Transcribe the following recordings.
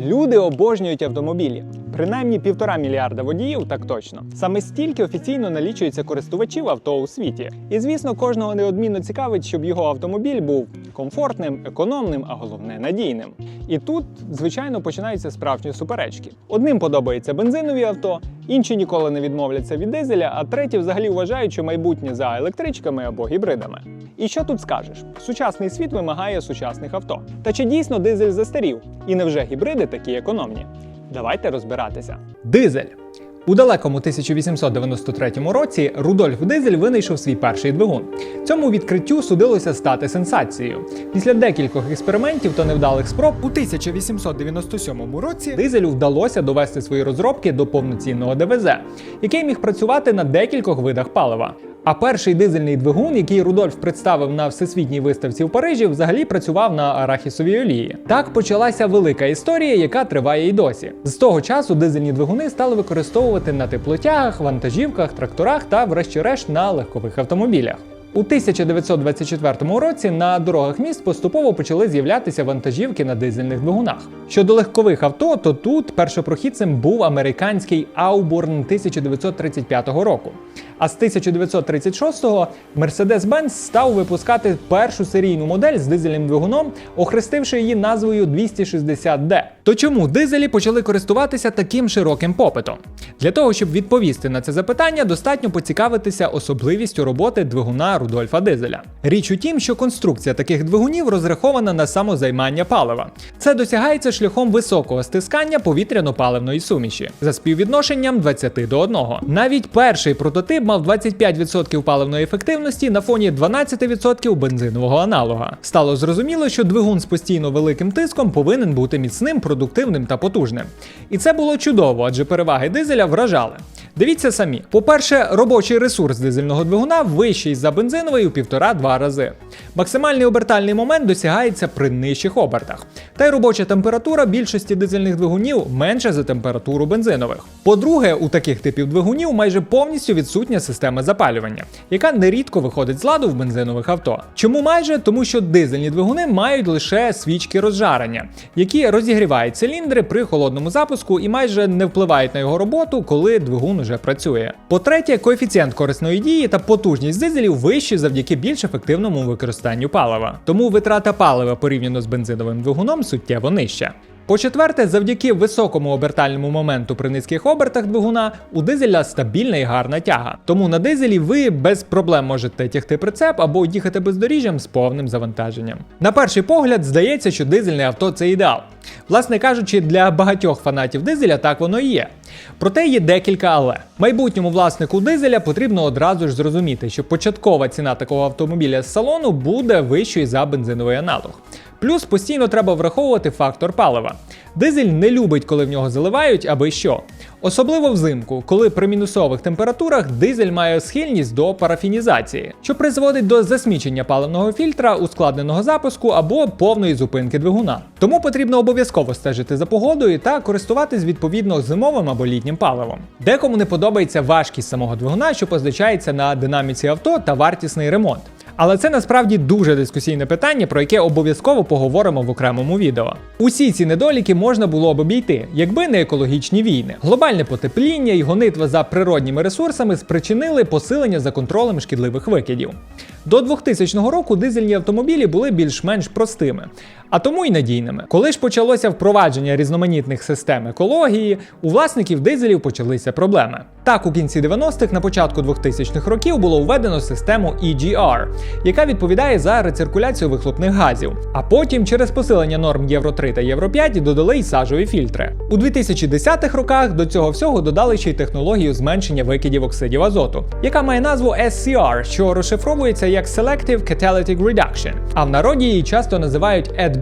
Люди обожнюють автомобілі. Принаймні півтора мільярда водіїв, так точно. Саме стільки офіційно налічується користувачів авто у світі. І звісно, кожного неодмінно цікавить, щоб його автомобіль був комфортним, економним, а головне надійним. І тут, звичайно, починаються справжні суперечки. Одним подобається бензинові авто, інші ніколи не відмовляться від дизеля, а треті взагалі вважають, що майбутнє за електричками або гібридами. І що тут скажеш? Сучасний світ вимагає сучасних авто. Та чи дійсно дизель застарів? І невже гібриди такі економні? Давайте розбиратися. Дизель. У далекому 1893 році Рудольф Дизель винайшов свій перший двигун. Цьому відкриттю судилося стати сенсацією. Після декількох експериментів та невдалих спроб у 1897 році дизелю вдалося довести свої розробки до повноцінного ДВЗ, який міг працювати на декількох видах палива. А перший дизельний двигун, який Рудольф представив на всесвітній виставці в Парижі, взагалі працював на арахісовій олії. Так почалася велика історія, яка триває й досі. З того часу дизельні двигуни стали використовувати на теплотягах, вантажівках, тракторах та, врешті-решт, на легкових автомобілях. У 1924 році на дорогах міст поступово почали з'являтися вантажівки на дизельних двигунах. Щодо легкових авто, то тут першопрохідцем був американський Auburn 1935 року. А з 1936-го Mercedes-Benz став випускати першу серійну модель з дизельним двигуном, охрестивши її назвою 260D. То чому дизелі почали користуватися таким широким попитом? Для того, щоб відповісти на це запитання, достатньо поцікавитися особливістю роботи двигуна Рудольфа Дизеля. Річ у тім, що конструкція таких двигунів розрахована на самозаймання палива. Це досягається шляхом високого стискання повітряно-паливної суміші за співвідношенням 20 до 1. Навіть перший прототип мав 25% паливної ефективності на фоні 12% бензинового аналога. Стало зрозуміло, що двигун з постійно великим тиском повинен бути міцним, продуктивним та потужним. І це було чудово, адже переваги дизеля вражали. Дивіться самі: по-перше, робочий ресурс дизельного двигуна вищий за бензиновий у півтора-два рази. Максимальний обертальний момент досягається при нижчих обертах. Та й робоча температура більшості дизельних двигунів менша за температуру бензинових. По-друге, у таких типів двигунів майже повністю відсутня система запалювання, яка нерідко виходить з ладу в бензинових авто. Чому майже? Тому що дизельні двигуни мають лише свічки розжарення, які розігрівають циліндри при холодному запуску і майже не впливають на його роботу, коли двигун уже працює. По-третє, коефіцієнт корисної дії та потужність дизелів вищі завдяки більш ефективному використанню палива. Тому витрата палива порівняно з бензиновим двигуном суттєво нижча. По-четверте, завдяки високому обертальному моменту при низьких обертах двигуна у дизеля стабільна і гарна тяга. Тому на дизелі ви без проблем можете тягти прицеп або їхати бездоріжжям з повним завантаженням. На перший погляд здається, що дизельне авто це ідеал. Власне кажучи, для багатьох фанатів дизеля так воно і є. Проте є декілька але. Майбутньому власнику дизеля потрібно одразу ж зрозуміти, що початкова ціна такого автомобіля з салону буде вищою за бензиновий аналог. Плюс постійно треба враховувати фактор палива. Дизель не любить, коли в нього заливають аби що. Особливо взимку, коли при мінусових температурах дизель має схильність до парафінізації, що призводить до засмічення паливного фільтра, ускладненого запуску або повної зупинки двигуна. Тому потрібно обов'язково стежити за погодою та користуватись відповідно зимовим або літнім паливом. Декому не подобається важкість самого двигуна, що позначається на динаміці авто та вартісний ремонт. Але це насправді дуже дискусійне питання, про яке обов'язково поговоримо в окремому відео. Усі ці недоліки можна було б обійти, якби не екологічні війни. Глобальне потепління і гонитва за природніми ресурсами спричинили посилення за контролем шкідливих викидів. До 2000 року дизельні автомобілі були більш-менш простими, а тому й надійними. Коли ж почалося впровадження різноманітних систем екології, у власників дизелів почалися проблеми. Так, у кінці 90-х, на початку 2000-х років було введено систему EGR, яка відповідає за рециркуляцію вихлопних газів. А потім, через посилення норм Євро 3 та Євро 5, додали й сажові фільтри. У 2010-х роках до цього всього додали ще й технологію зменшення викидів оксидів азоту, яка має назву SCR, що розшифровується як Selective Catalytic Reduction, а в народі її часто називають AdBlue.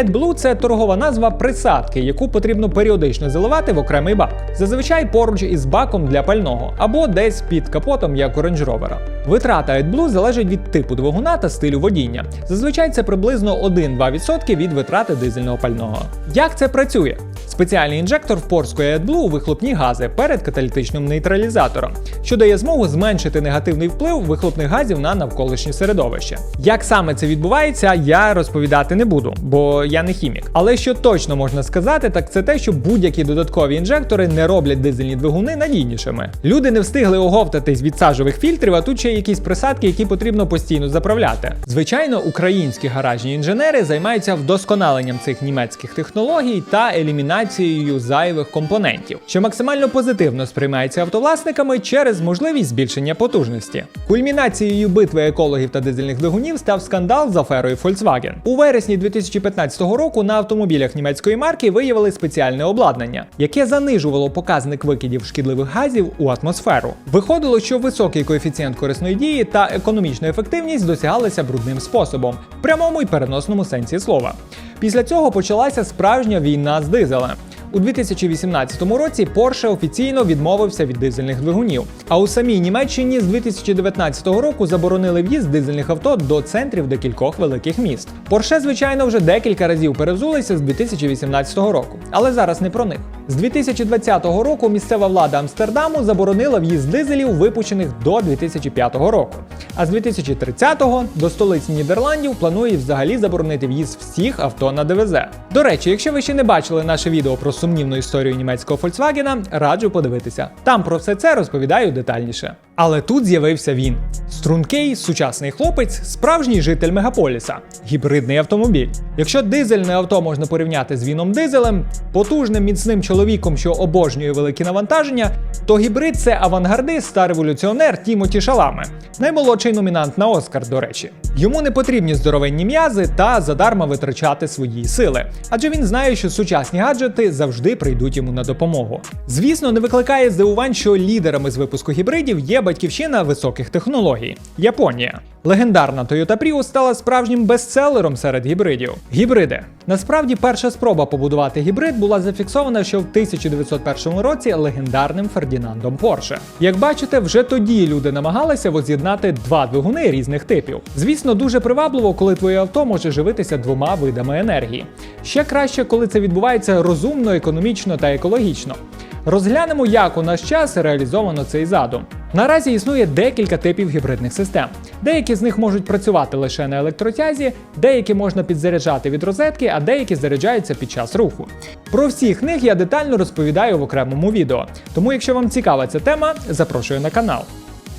AdBlue – це торгова назва присадки, яку потрібно періодично заливати в окремий бак, зазвичай поруч із баком для пального або десь під капотом, як у Range Rover. Витрата AdBlue залежить від типу двигуна та стилю водіння. Зазвичай це приблизно 1-2% від витрати дизельного пального. Як це працює? Спеціальний інжектор впорскує AdBlue у вихлопні гази перед каталітичним нейтралізатором, що дає змогу зменшити негативний вплив вихлопних газів на навколишнє середовище. Як саме це відбувається, я розповідати не буду, бо я не хімік. Але що точно можна сказати, так це те, що будь-які додаткові інжектори не роблять дизельні двигуни надійнішими. Люди не встигли оговтатись від сажових фільтрів, а тут ще якісь присадки, які потрібно постійно заправляти. Звичайно, українські гаражні інженери займаються вдосконаленням цих німецьких технологій та елімінацією зайвих компонентів, що максимально позитивно сприймається автовласниками через можливість збільшення потужності. Кульмінацією битви екологів та дизельних двигунів став скандал з аферою Volkswagen. У вересні 2015 року на автомобілях німецької марки виявили спеціальне обладнання, яке занижувало показник викидів шкідливих газів у атмосферу. Виходило, що високий коефіцієнт корисної дії та економічна ефективність досягалися брудним способом, в прямому і переносному сенсі слова. Після цього почалася справжня війна з дизелем. У 2018 році Porsche офіційно відмовився від дизельних двигунів. А у самій Німеччині з 2019 року заборонили в'їзд дизельних авто до центрів декількох великих міст. Porsche, звичайно, вже декілька разів перевзулися з 2018 року, але зараз не про них. З 2020 року місцева влада Амстердаму заборонила в'їзд дизелів, випущених до 2005 року. А з 2030-го до столиці Нідерландів планує взагалі заборонити в'їзд всіх авто на ДВЗ. До речі, якщо ви ще не бачили наше відео про сумнівну історію німецького Volkswagen, раджу подивитися. Там про все це розповідаю детальніше. Але тут з'явився він: стрункий, сучасний хлопець, справжній житель мегаполіса, гібридний автомобіль. Якщо дизельне авто можна порівняти з віном дизелем, потужним міцним чоловіком, що обожнює великі навантаження, то гібрид це авангардист та революціонер Тімоті Шаламе, наймолодший номінант на Оскар, до речі. Йому не потрібні здоровенні м'язи та задарма витрачати свої сили, адже він знає, що сучасні гаджети завжди прийдуть йому на допомогу. Звісно, не викликає здивувань, що лідерами з випуску гібридів є батьківщина високих технологій Японія. Легендарна Toyota Prius стала справжнім бестселером серед гібридів. Гібриди. Насправді, перша спроба побудувати гібрид була зафіксована ще в 1901 році легендарним Фердінандом Порше. Як бачите, вже тоді люди намагалися воз'єднати два двигуни різних типів. Звісно, дуже привабливо, коли твоє авто може живитися двома видами енергії. Ще краще, коли це відбувається розумно, економічно та екологічно. Розглянемо, як у наш час реалізовано цей задум. Наразі існує декілька типів гібридних систем. Деякі з них можуть працювати лише на електротязі, деякі можна підзаряджати від розетки, а деякі заряджаються під час руху. Про всіх них я детально розповідаю в окремому відео. Тому, якщо вам цікава ця тема, запрошую на канал.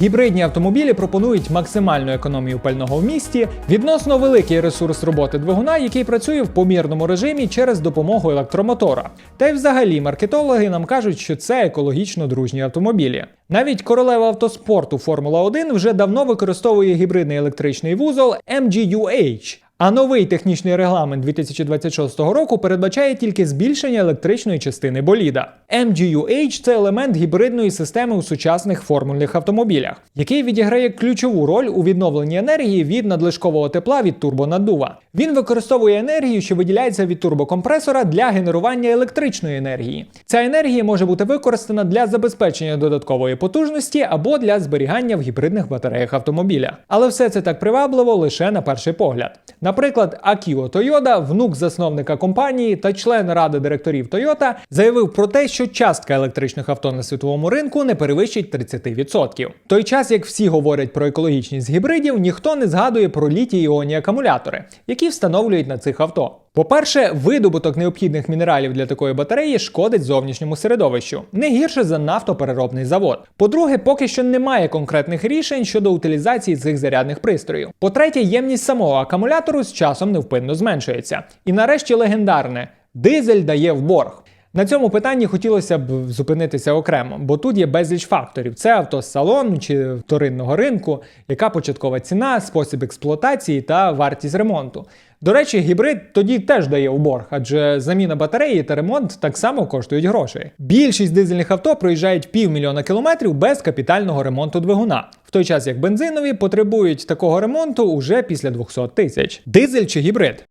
Гібридні автомобілі пропонують максимальну економію пального в місті, відносно великий ресурс роботи двигуна, який працює в помірному режимі через допомогу електромотора. Та й взагалі маркетологи нам кажуть, що це екологічно дружні автомобілі. Навіть королева автоспорту Формула 1 вже давно використовує гібридний електричний вузол MGUH. А новий технічний регламент 2026 року передбачає тільки збільшення електричної частини боліда. MGUH – це елемент гібридної системи у сучасних формульних автомобілях, який відіграє ключову роль у відновленні енергії від надлишкового тепла від турбонаддува. Він використовує енергію, що виділяється від турбокомпресора для генерування електричної енергії. Ця енергія може бути використана для забезпечення додаткової потужності або для зберігання в гібридних батареях автомобіля. Але все це так привабливо лише на перший погляд. Наприклад, Акіо Тойода, внук засновника компанії та член ради директорів Toyota, заявив про те, що частка електричних авто на світовому ринку не перевищить 30%. Той час, як всі говорять про екологічність гібридів, ніхто не згадує про літій іонні акумулятори, які встановлюють на цих авто. По-перше, видобуток необхідних мінералів для такої батареї шкодить зовнішньому середовищу, не гірше за нафтопереробний завод. По-друге, поки що немає конкретних рішень щодо утилізації цих зарядних пристроїв. По-третє, ємність самого акумулятору з часом невпинно зменшується. І нарешті легендарне дизель дає в борг. На цьому питанні хотілося б зупинитися окремо, бо тут є безліч факторів: це авто з салону чи вторинного ринку, яка початкова ціна, спосіб експлуатації та вартість ремонту. До речі, гібрид тоді теж дає у борг, адже заміна батареї та ремонт так само коштують грошей. Більшість дизельних авто проїжджають півмільйона кілометрів без капітального ремонту двигуна, в той час як бензинові потребують такого ремонту уже після 200 тисяч. Дизель чи гібрид?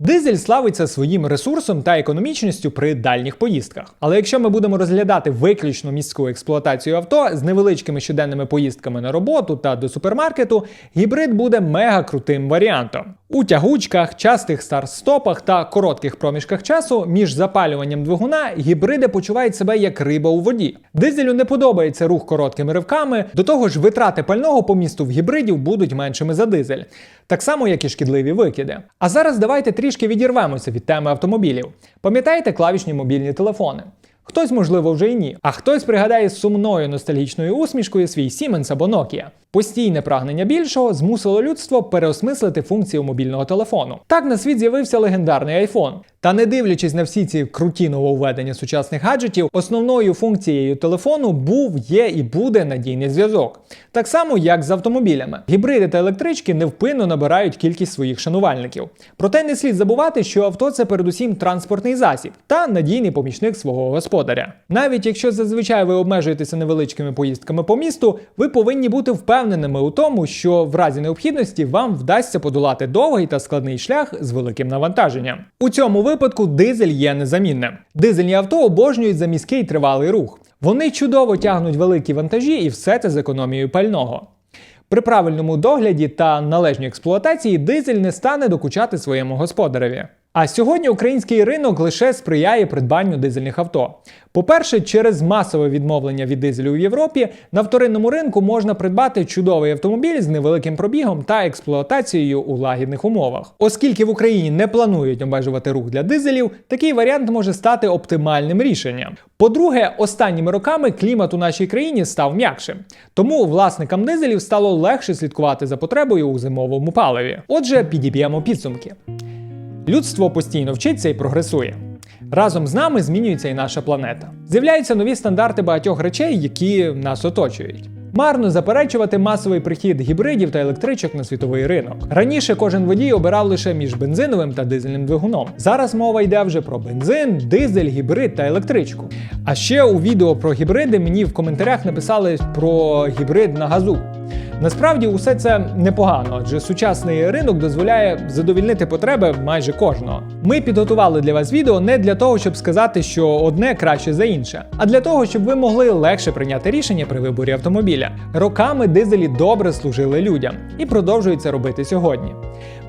Дизель славиться своїм ресурсом та економічністю при дальніх поїздках. Але якщо ми будемо розглядати виключно міську експлуатацію авто з невеличкими щоденними поїздками на роботу та до супермаркету, гібрид буде мега крутим варіантом. У тягучках, частих старт-стопах та коротких проміжках часу між запалюванням двигуна гібриди почувають себе як риба у воді. Дизелю не подобається рух короткими ривками, до того ж, витрати пального по місту в гібридів будуть меншими за дизель, так само як і шкідливі викиди. А зараз давайте трішки відірвемося від теми автомобілів. Пам'ятаєте клавішні мобільні телефони? Хтось, можливо, вже й ні. А хтось пригадає з сумною ностальгічною усмішкою свій Siemens або Nokia. Постійне прагнення більшого змусило людство переосмислити функцію мобільного телефону. Так на світ з'явився легендарний iPhone. Та не дивлячись на всі ці круті нововведення сучасних гаджетів, основною функцією телефону був, є і буде надійний зв'язок. Так само, як з автомобілями. Гібриди та електрички невпинно набирають кількість своїх шанувальників. Проте не слід забувати, що авто це передусім транспортний засіб та надійний помічник свого господаря. Навіть якщо зазвичай ви обмежуєтеся невеличкими поїздками по місту, ви повинні бути впевненими у тому, що в разі необхідності вам вдасться подолати довгий та складний шлях з великим навантаженням. У цьому випадку дизель є незамінним. Дизельні авто обожнюють за міський тривалий рух. Вони чудово тягнуть великі вантажі і все це з економією пального. При правильному догляді та належній експлуатації дизель не стане докучати своєму господареві. А сьогодні український ринок лише сприяє придбанню дизельних авто. По-перше, через масове відмовлення від дизелю в Європі на вторинному ринку можна придбати чудовий автомобіль з невеликим пробігом та експлуатацією у лагідних умовах. Оскільки в Україні не планують обмежувати рух для дизелів, такий варіант може стати оптимальним рішенням. По-друге, останніми роками клімат у нашій країні став м'якшим, тому власникам дизелів стало легше слідкувати за потребою у зимовому паливі. Отже, підіб'ємо підсумки. Людство постійно вчиться і прогресує. Разом з нами змінюється і наша планета. З'являються нові стандарти багатьох речей, які нас оточують. Марно заперечувати масовий прихід гібридів та електричок на світовий ринок. Раніше кожен водій обирав лише між бензиновим та дизельним двигуном. Зараз мова йде вже про бензин, дизель, гібрид та електричку. А ще у відео про гібриди мені в коментарях написали про гібрид на газу. Насправді усе це непогано, адже сучасний ринок дозволяє задовільнити потреби майже кожного. Ми підготували для вас відео не для того, щоб сказати, що одне краще за інше, а для того, щоб ви могли легше прийняти рішення при виборі автомобіля. Роками дизелі добре служили людям і продовжують це робити сьогодні.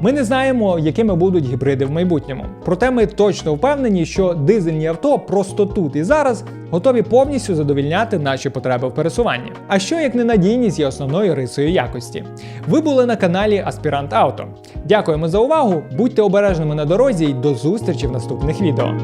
Ми не знаємо, якими будуть гібриди в майбутньому. Проте ми точно впевнені, що дизельні авто просто тут і зараз готові повністю задовільняти наші потреби в пересуванні. А що як ненадійність є основною рисою якості? Ви були на каналі Аспірант Авто. Дякуємо за увагу, будьте обережними на дорозі і до зустрічі в наступних відео.